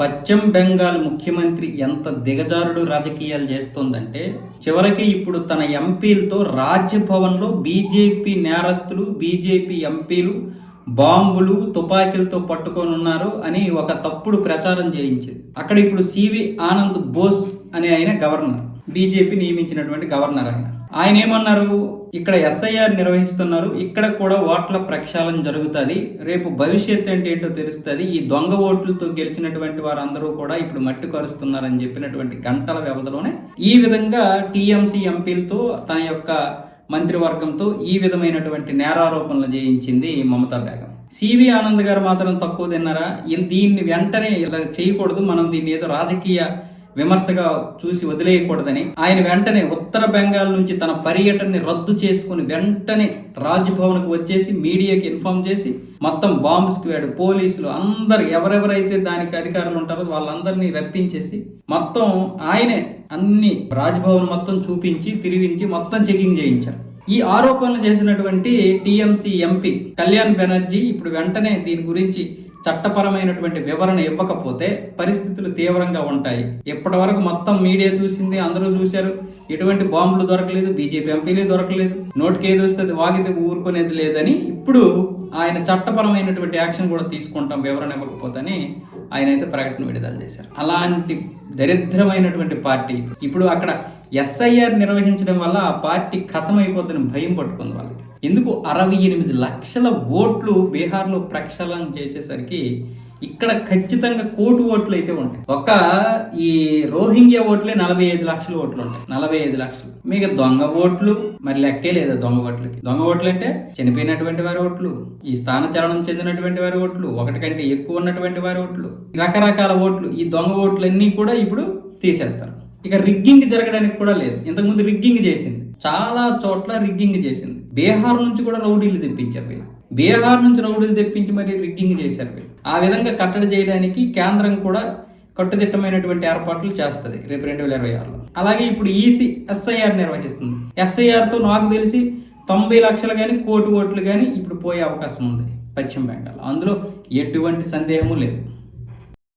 పశ్చిమ బెంగాల్ ముఖ్యమంత్రి ఎంత దిగజారుడు రాజకీయాలు చేస్తోందంటే చివరికి ఇప్పుడు తన ఎంపీలతో రాజ్యభవన్లో బీజేపీ నేరస్తులు బీజేపీ ఎంపీలు బాంబులు తుపాకీలతో పట్టుకొని ఉన్నారు అని ఒక తప్పుడు ప్రచారం చేయించింది. అక్కడ ఇప్పుడు సివి ఆనంద్ బోస్ అనే ఆయన గవర్నర్. బీజేపీ నియమించినటువంటి గవర్నర్ ఆయన. ఆయన ఏమన్నారు? ఇక్కడ ఎస్ఐఆర్ నిర్వహిస్తున్నారు. ఇక్కడ కూడా ఓట్ల ప్రక్షాళన జరుగుతుంది. రేపు భవిష్యత్ అంటే ఏంటో తెలుస్తుంది. ఈ దొంగ ఓట్లతో గెలిచినటువంటి వారందరూ కూడా ఇప్పుడు మట్టి కరుస్తున్నారని చెప్పినటువంటి గంటల వ్యవధిలోనే ఈ విధంగా టీఎంసీ ఎంపీలతో తన యొక్క మంత్రివర్గంతో ఈ విధమైనటువంటి నేరారోపణలు చేయించింది మమతా బేగం. సివి ఆనంద్ గారు మాత్రం తక్కువ తిన్నారా? దీన్ని వెంటనే ఇలా చేయకూడదు. మనం దీన్ని ఏదో రాజకీయ విమర్శగా చూసి వదిలేయకూడదని ఆయన వెంటనే ఉత్తర బెంగాల్ నుంచి తన పర్యటనని రద్దు చేసుకుని వెంటనే రాజ్భవన్కు వచ్చేసి మీడియాకి ఇన్ఫార్మ్ చేసి మొత్తం బాంబ్ స్క్వాడ్ పోలీసులు అందరు ఎవరెవరైతే దానికి అధికారులు ఉంటారో వాళ్ళందరినీ రప్పించేసి మొత్తం ఆయనే అన్ని రాజ్భవన్ మొత్తం చూపించి తిరిగించి మొత్తం చెకింగ్ చేయించారు. ఈ ఆరోపణలు చేసినటువంటి టీఎంసీ ఎంపీ కళ్యాణ్ బెనర్జీ ఇప్పుడు వెంటనే దీని గురించి చట్టపరమైనటువంటి వివరణ ఇవ్వకపోతే పరిస్థితులు తీవ్రంగా ఉంటాయి. ఇప్పటి వరకు మొత్తం మీడియా చూసింది అందరూ చూశారు. ఎటువంటి బాంబులు దొరకలేదు బీజేపీ ఎంపీలు దొరకలేదు. నోటికి ఏది వస్తుంది వాగితే ఊరుకునేది లేదని ఇప్పుడు ఆయన చట్టపరమైనటువంటి యాక్షన్ కూడా తీసుకుంటాం వివరణ ఇవ్వకపోతేని ఆయన అయితే ప్రకటన విడుదల చేశారు. అలాంటి దరిద్రమైనటువంటి పార్టీ ఇప్పుడు అక్కడ ఎస్ఐఆర్ నిర్వహించడం వల్ల ఆ పార్టీ అయిపోతుందని భయం పట్టుకుంది వాళ్ళకి. ఎందుకు? అరవై ఎనిమిది లక్షల ఓట్లు బీహార్లో ప్రక్షాళన చేసేసరికి ఇక్కడ ఖచ్చితంగా కోటి ఓట్లు అయితే ఉంటాయి. ఒక ఈ రోహింగ్యా ఓట్లే నలభై ఐదు లక్షల ఓట్లు ఉంటాయి. నలభై ఐదు లక్షలు. మీకు దొంగ ఓట్లు మరి లెక్కే లేదా దొంగ ఓట్లకి? దొంగ ఓట్లు అంటే చనిపోయినటువంటి వారి ఓట్లు ఈ స్థానచలనం చెందినటువంటి వారి ఓట్లు ఒకటి కంటే ఎక్కువ ఉన్నటువంటి వారి ఓట్లు రకరకాల ఓట్లు. ఈ దొంగ ఓట్లన్నీ కూడా ఇప్పుడు తీసేస్తారు. ఇక రిగ్గింగ్ జరగడానికి కూడా లేదు. ఇంతకుముందు రిగ్గింగ్ చేసింది. చాలా చోట్ల రిగ్గింగ్ చేసింది. బీహార్ నుంచి కూడా రౌడీలు తెప్పించారు వీళ్ళు. బీహార్ నుంచి రౌడీలు తెప్పించి మరి రిగ్గింగ్ చేశారు వీళ్ళు. ఆ విధంగా కట్టడి చేయడానికి కేంద్రం కూడా కట్టుదిట్టమైనటువంటి ఏర్పాట్లు చేస్తుంది రేపు రెండు వేల ఇరవై ఆరులో. అలాగే ఇప్పుడు ఈసీ ఎస్ఐఆర్ నిర్వహిస్తుంది. ఎస్ఐఆర్తో నాకు తెలిసి తొంభై లక్షలు కానీ కోటి ఓట్లు కానీ ఇప్పుడు పోయే అవకాశం ఉంది పశ్చిమ బెంగాల్ అందులో ఎటువంటి సందేహము లేదు.